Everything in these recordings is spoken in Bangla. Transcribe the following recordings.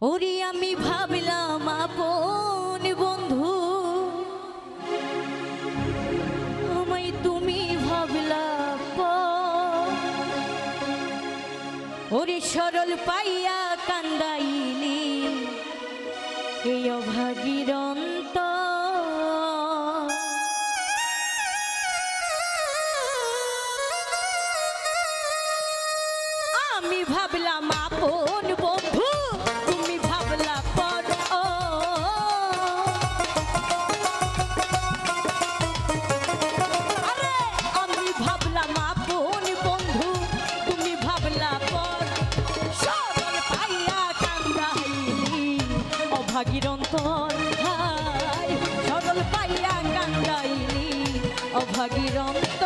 ওরে আমি ভাবলাম আপন বন্ধু। আমায় তুমি ভাবলা ওরে সরল পাইয়া কান্দাইলি এই অভাগীরন্দ আমি ভাবলাম আপন বন্ধু, তুমি ভাবলা পর আমি ভাবলাম আপন বন্ধু, তুমি ভাবলা পর সবল পাইয়া কান্দাইলি অভাগীর অন্তর সরল পাইয়া কান্দাইলি অভাগীর অন্তর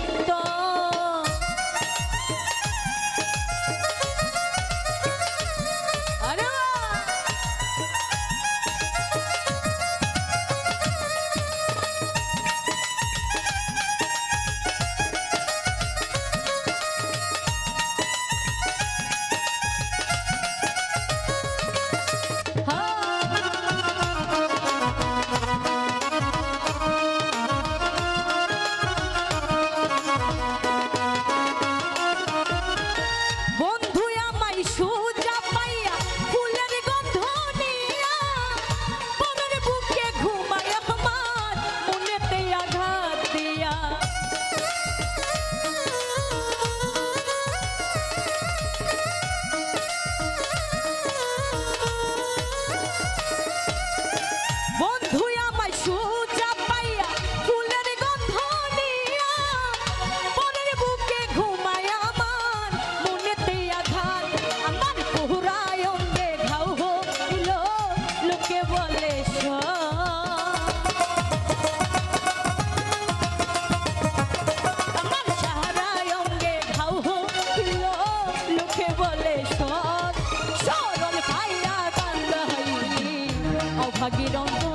hug you don't go.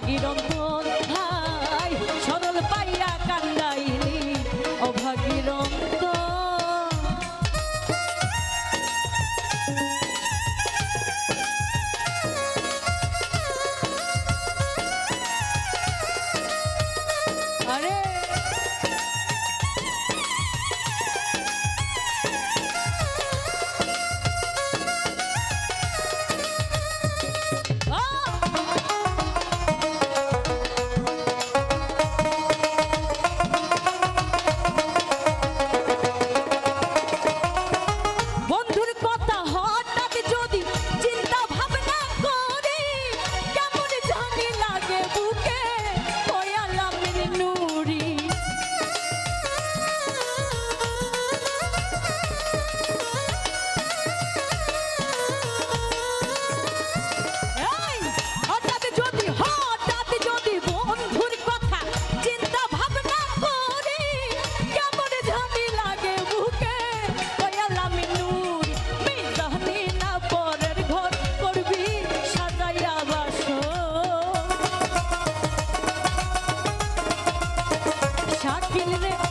অভাগীর অন্তর হাই সরল পাইয়া কান্দাইলি অভাগীর আরে Feeling it.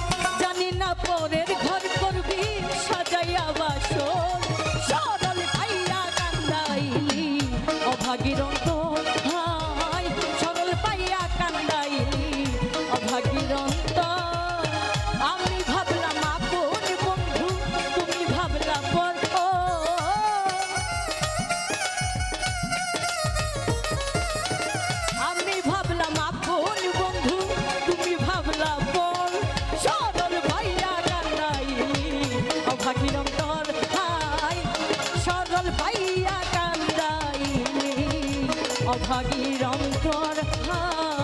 অভাগীর অন্তর হায়